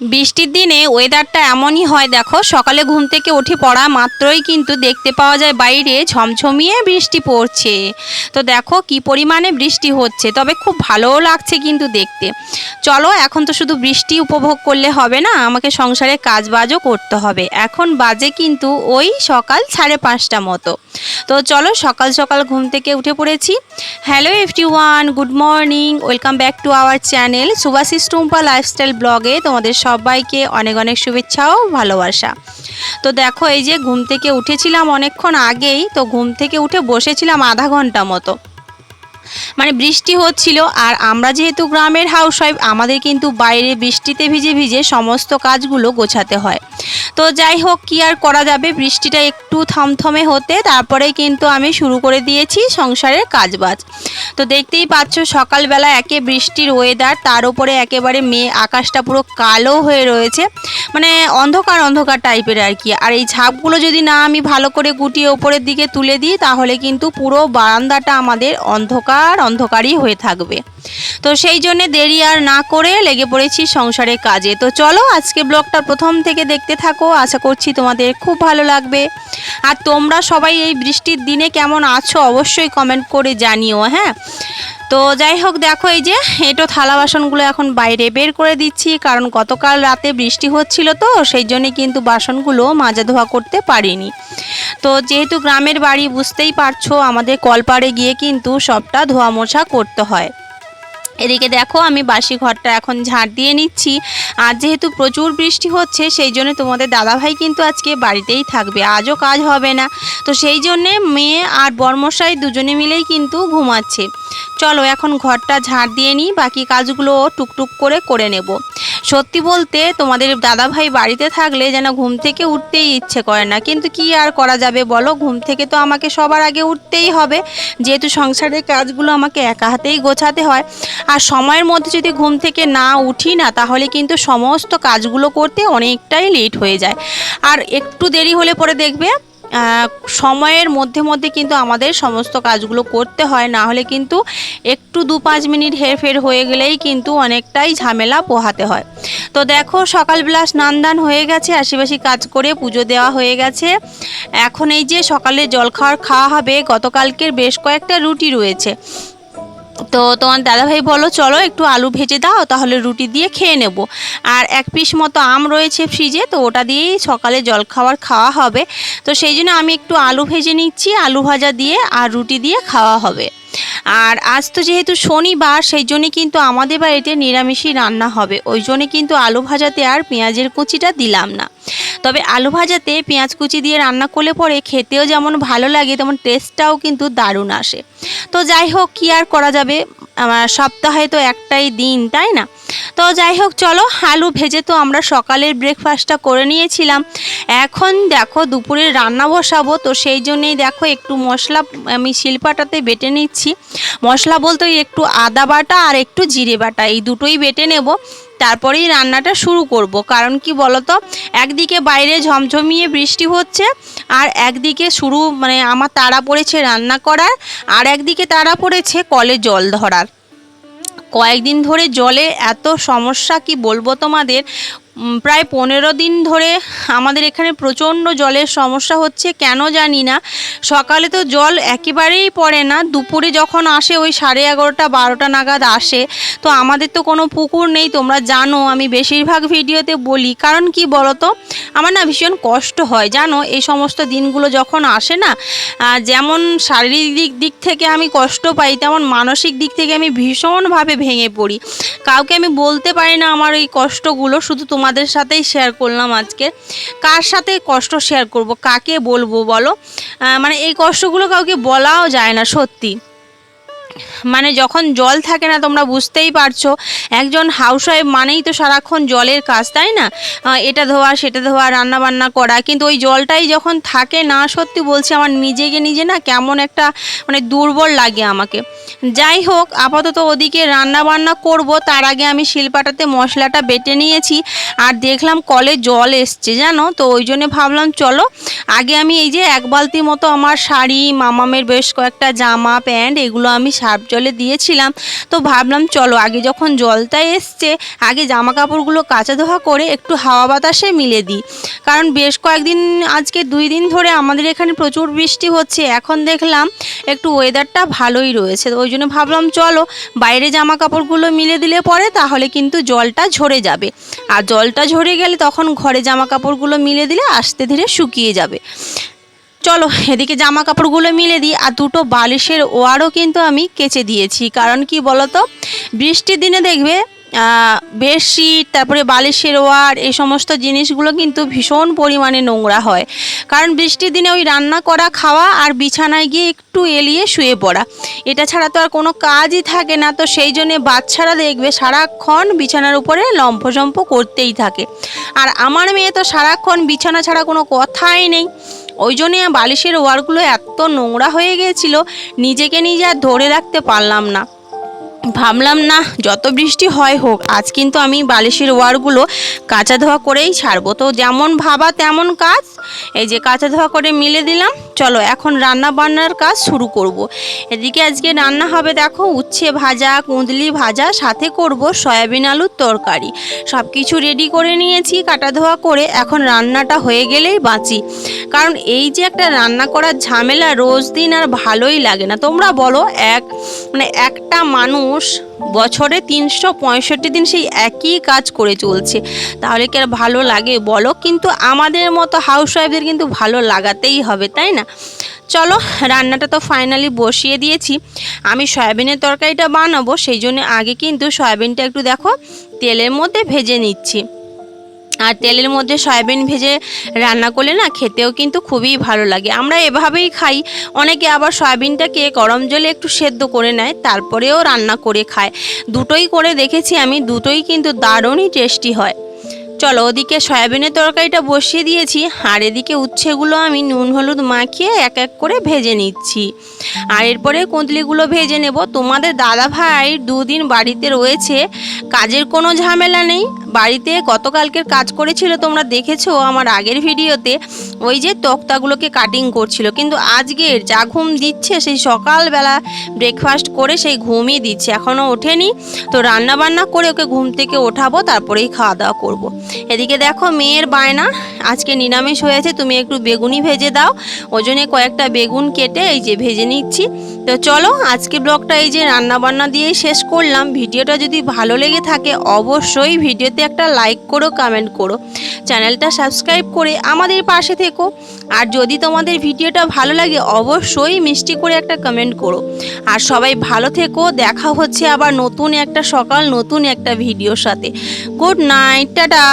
বৃষ্টির দিনে ওয়েদারটা এমনই হয়, দেখো, সকালে ঘুম থেকে উঠে পড়া মাত্রই কিন্তু দেখতে পাওয়া যায় বাইরে ঝমঝমিয়ে বৃষ্টি পড়ছে। তো দেখো, কি পরিমাণে বৃষ্টি হচ্ছে, তবে খুব ভালোও লাগছে কিন্তু দেখতে। চলো, এখন তো শুধু বৃষ্টি উপভোগ করলে হবে না, আমাকে সংসারে কাজ বাজও করতে হবে। এখন বাজে কিন্তু ওই সকাল সাড়ে পাঁচটা মতো। তো চলো সকাল সকাল ঘুম থেকে উঠে পড়েছি। Hello FT one good morning welcome back to our channel Subhashis Tumpa lifestyle ব্লগে তোমাদের সবাইকে অনেক অনেক শুভেচ্ছা ও ভালোবাসা। তো দেখো এই যে ঘুম থেকে উঠেছিলাম অনেকক্ষণ আগেই, তো ঘুম থেকে উঠে বসেছিলাম আধা ঘণ্টা মতো। মানে বৃষ্টি হচ্ছিল আর আমরা যেহেতু গ্রামের হাউসওয়াইফ আমাদের কিন্তু বাইরে বৃষ্টিতে ভিজে ভিজে সমস্ত কাজগুলো গোছাতে হয়। তো যাই হোক, কি আর করা যাবে? বৃষ্টিটা একটু থমথমে হতে তারপরে কিন্তু আমি শুরু করে দিয়েছি সংসারের কাজবাজ। তো দেখতেই পাচ্ছ, সকালবেলা একে বৃষ্টির ওয়েদার তার উপরে একেবারে মেয়ে আকাশটা পুরো কালো হয়ে রয়েছে। মানে অন্ধকার অন্ধকার টাইপের আর কি। আর এই ঝাপগুলো যদি না আমি ভালো করে গুটিয়ে ওপরের দিকে তুলে দিই, তাহলে কিন্তু পুরো বারান্দাটা আমাদের অন্ধকার, অন্ধকারই হয়ে থাকবে। তো সেই জন্য দেরি আর না করে লেগে পড়েছি সংসারের কাজে। তো চলো আজকে ব্লগটা প্রথম থেকে দেখতে থাকো, আশা করছি তোমাদের খুব ভালো লাগবে। আর তোমরা সবাই এই বৃষ্টির দিনে কেমন আছো অবশ্যই কমেন্ট করে জানিও হ্যাঁ? তো যাই হোক, দেখো এই যে, এটো থালা বাসনগুলো এখন বাইরে বের করে দিচ্ছি, কারণ গতকাল রাতে বৃষ্টি হচ্ছিল তো, সেই জন্যে কিন্তু বাসনগুলো মাজা ধোয়া করতে পারিনি। তো যেহেতু গ্রামের বাড়ি, বুঝতেই পারছ, আমাদের কলপাড়ে গিয়ে কিন্তু সবটা ধোয়া মোছা করতে হয়। এদিকে দেখো, আমি বাসি ঘরটা এখন ঝাড় দিয়ে নিচ্ছি। আর যেহেতু প্রচুর বৃষ্টি হচ্ছে, সেই জন্য তোমাদের দাদাভাই কিন্তু আজকে বাড়িতেই থাকবে। আজও কাজ হবে না। তো সেই জন্যে মেয়ে আর বর্মশাই দুজনে মিলেই কিন্তু ঘুমাচ্ছে। চলো, এখন ঘরটা ঝাড় দিয়ে নিই, বাকি কাজগুলো টুকটুক করে করে নেব। সত্যি বলতে, তোমাদের দাদাভাই বাড়িতে থাকলে যেন ঘুম থেকে উঠতেই ইচ্ছে করে না। কিন্তু কি আর করা যাবে বলো? ঘুম থেকে তো আমাকে সবার আগে উঠতেই হবে। যেহেতু সংসারের কাজগুলো আমাকে একা হাতেই গোছাতে হয়। আর সময়ের মধ্যে যদি ঘুম থেকে না উঠি না, তাহলে কিন্তু সমস্ত কাজগুলো করতে অনেকটাই লেট হয়ে যায়। আর একটু দেরি হলে পরে দেখবে সময়ের মধ্যে মধ্যে কিন্তু আমাদের সমস্ত কাজগুলো করতে হয়। না হলে কিন্তু একটু দু পাঁচ মিনিট হেরফের হয়ে গেলেই কিন্তু অনেকটাই ঝামেলা পোহাতে হয়। তো দেখো সকালবেলা স্নান দান হয়ে গেছে, আশেপাশে কাজ করে পুজো দেওয়া হয়ে গেছে। এখন এই যে সকালে জলখাবার খাওয়া হবে, গতকালকের বেশ কয়েকটা রুটি রয়েছে। তো তোমার দাদাভাই বলো, চলো একটু আলু ভেজে দাও, তাহলে রুটি দিয়ে খেয়ে নেব। আর এক পিস মতো আম রয়েছে ফ্রিজে, তো ওটা দিয়েই সকালে জলখাবার খাওয়া হবে। তো সেই জন্য আমি একটু আলু ভেজে নিচ্ছি, আলু ভাজা দিয়ে আর রুটি দিয়ে খাওয়া হবে। আর আজ তো যেহেতু শনিবার, সেই জন্যে কিন্তু আমাদের বাড়িতে নিরামিষই রান্না হবে। ওই জন্যে কিন্তু আলু ভাজাতে আর পেঁয়াজের কুচিটা দিলাম না। তবে আলু ভাজাতে পেঁয়াজ কুচি দিয়ে রান্না করলে পরে খেতেও যেমন ভালো লাগে, তেমন টেস্টটাও কিন্তু দারুণ আসে। তো যাই হোক, কী আর করা যাবে? সপ্তাহে তো একটাই দিন, তাই না? তো যাই হোক, চলো, আলু ভেজে তো আমরা সকালের ব্রেকফাস্টটা করে নিয়েছিলাম। এখন দেখো, দুপুরে রান্না বসাবো, তো সেই জন্যেই দেখো, একটু মশলা, আমি শিলপাটাতে বেটে নিচ্ছি। মশলা বলতে একটু আদা বাটা আর একটু জিরে বাটা, এই দুটোই বেটে নেব। তারপরেই রান্নাটা শুরু করব। কারণ কি বলতো? একদিকে বাইরে ঝমঝমিয়ে বৃষ্টি হচ্ছে, আর একদিকে শুরু মানে আমার তাড়া পড়েছে রান্না করার, আর একদিকে তাড়া পড়েছে কলে জল ধরার। কয়েকদিন ধরে জলে এত সমস্যা কি বলব তোমাদের? প্রায় পনেরো দিন ধরে আমাদের এখানে প্রচণ্ড জলের সমস্যা হচ্ছে, কেন জানি না। সকালে তো জল একেবারেই পড়ে না, দুপুরে যখন আসে ওই সাড়ে এগারোটা, বারোটা নাগাদ আসে। তো আমাদের তো কোনো পুকুর নেই, তোমরা জানো, আমি বেশিরভাগ ভিডিওতে বলি। কারণ কি বলতো, আমার না ভীষণ কষ্ট হয়, জানো, এই সমস্ত দিনগুলো যখন আসে না যেমন শারীরিক দিক থেকে আমি কষ্ট পাই, তেমন মানসিক দিক থেকে আমি ভীষণভাবে ভেঙে পড়ি। কাউকে আমি বলতে পারি না আমার এই কষ্টগুলো, শুধু তোমাদের সাথেই শেয়ার করলাম আজকে। কার সাথে কষ্ট শেয়ার করব? কাকে বলব বলো? মানে এই কষ্টগুলো কাউকে বলাও যায় না, সত্যি। মানে যখন জল থাকে না, তোমরা বুঝতেই পারছ, একজন হাউসওয়াইফ মানেই তো সারাক্ষণ জলের কাজ, তাই না? এটা ধোয়া, সেটা ধোয়া রান্না বান্না করা, কিন্তু ওই জলটাই যখন থাকে না, সত্যি বলছি আমার নিজেকে নিজে না কেমন একটা মানে দুর্বল লাগে আমাকে। যাই হোক, আপাতত ওদিকে রান্না বান্না করব, তার আগে আমি শিলপাটাতে মশলাটা বেটে নিয়েছি, আর দেখলাম কলে জল এসছে, জানো? তো ওই জন্য ভাবলাম, চলো, আগে আমি এই যে এক বালতি মতো আমার শাড়ি, মামামের বেশ কয়েকটা জামা, প্যান্ট, এগুলো আমি সার্ফ জলে দিয়েছিলাম। তো ভাবলাম, চলো, আগে যখন জলটা এসছে, আগে জামা কাপড়গুলো কাচা ধোয়া করে একটু হাওয়া বাতাসে মিলে দিই। কারণ বেশ কয়েকদিন, আজকে দুই দিন ধরে আমাদের এখানে প্রচুর বৃষ্টি হচ্ছে। এখন দেখলাম একটু ওয়েদারটা ভালোই রয়েছে। ওই জন্য ভাবলাম, চলো, বাইরে জামা কাপড়গুলো মিলে দিলে পরে তাহলে কিন্তু জলটা ঝরে যাবে। আর জলটা ঝরে গেলে তখন ঘরে জামা কাপড়গুলো মিলে দিলে আস্তে ধীরে শুকিয়ে যাবে। চলো, এদিকে জামা কাপড়গুলো মিলে দিই আর দুটো বালিশের ওয়ারও কিন্তু আমি কেচে দিয়েছি। কারণ কি বলতো? বৃষ্টির দিনে দেখবে বেডশিট, তারপরে বালিশের ওয়ার, এই সমস্ত জিনিসগুলো কিন্তু ভীষণ পরিমাণে নোংরা হয়। কারণ বৃষ্টির দিনে ওই রান্না করা, খাওয়া আর বিছানায় গিয়ে একটু এলিয়ে শুয়ে পড়া। এটা ছাড়া তো আর কোনো কাজই থাকে না। তো সেই জন্যে বাচ্চারা দেখবে সারাক্ষণ বিছানার উপরে লম্ফজম্প করতেই থাকে। আর আমার মেয়ে তো সারাক্ষণ বিছানা ছাড়া কোনো কথাই নেই। ওই জন্যে বালিশের ওয়ারগুলো এত নোংরা হয়ে গিয়েছিল, নিজেকে নিজে আর ধরে রাখতে পারলাম না। ভাবলাম না, যত বৃষ্টি হয় হোক, আজ কিন্তু আমি বালিশের ওয়ারগুলো কাঁচা ধোয়া করেই ছাড়বো। তো যেমন ভাবা তেমন কাজ। এই যে কাঁচা ধোয়া করে মিলে দিলাম। চলো এখন রান্না বান্নার কাজ শুরু করব। এদিকে আজকে রান্না হবে দেখো, উচ্ছে ভাজা, কুঁদলি ভাজা, সাথে করব সয়াবিন আলুর তরকারি। সব কিছু রেডি করে নিয়েছি, কাটা ধোয়া করে এখন রান্নাটা হয়ে গেলেই বাঁচি। কারণ এই যে একটা রান্না করার ঝামেলা রোজ দিন আর ভালোই লাগে না। তোমরা বলো, এক মানে একটা মানুষ বছরে তিনশো পঁয়ষট্টি দিন সেই একই কাজ করে চলছে। তাহলে কি আর ভালো লাগে বলো? কিন্তু আমাদের মতো হাউস ওয়াইফদের কিন্তু ভালো লাগাতেই হবে, তাই না? চলো, রান্নাটা তো ফাইনালি বসিয়ে দিয়েছি। আমি সয়াবিনের তরকারিটা বানাবো, সেই জন্য আগে কিন্তু সয়াবিনটা একটু দেখো, তেলের মধ্যে ভেজে নিচ্ছি। আর তেলের মধ্যে সয়াবিন ভেজে রান্না করলে না খেতেও কিন্তু খুবই ভালো লাগে। আমরা এভাবেই খাই। অনেকে আবার সয়াবিনটাকে গরম জলে একটু সেদ্ধ করে নেয়, তারপরেও রান্না করে খায়। দুটোই করে দেখেছি আমি, দুটোই কিন্তু দারুণই টেস্টি হয়। চলো ওদিকে সয়াবিনের তরকারিটা বসিয়ে দিয়েছি। আর এদিকে উচ্ছেগুলো আমি নুন, হলুদ মাখিয়ে এক এক করে ভেজে নিচ্ছি। আর এরপরে কুঁদলিগুলো ভেজে নেব। তোমাদের দাদা ভাই দুদিন বাড়িতে রয়েছে, কাজের কোনো ঝামেলা নেই। বাড়িতে গতকালকের কাজ করেছিল, তোমরা দেখেছ আমার আগের ভিডিওতে, ওই যে তক্তাগুলোকে কাটিং করছিল। কিন্তু আজকের যা ঘুম দিচ্ছে, সেই সকালবেলা ব্রেকফাস্ট করে সেই ঘুমই দিচ্ছে। এখনও ওঠেনি, তো রান্না বান্না করে ওকে ঘুম থেকে ওঠাবো, তারপরেই খাওয়া দাওয়া করব। এদিকে দেখো মেয়ের বায়না, আজকে নিরামিষ হয়েছে, তুমি একটু বেগুনি ভেজে দাও। ওজনে কয়েকটা বেগুন কেটে এই যে ভেজে নিচ্ছি। তো চলো আজকে ব্লগটা এই যে রান্না বান্না দিয়েই শেষ করলাম। ভিডিওটা যদি ভালো লেগে থাকে অবশ্যই ভিডিওতে একটা লাইক করো কমেন্ট করো। চ্যানেলটা সাবস্ক্রাইব করে আমাদের পাশে থেকো। আর যদি তোমাদের ভিডিওটা ভালো লাগে অবশ্যই মিষ্টি করে একটা কমেন্ট করো। আর সবাই ভালো থেকো, দেখা হচ্ছে আবার নতুন একটা সকাল, নতুন একটা ভিডিওর সাথে। Good night tata!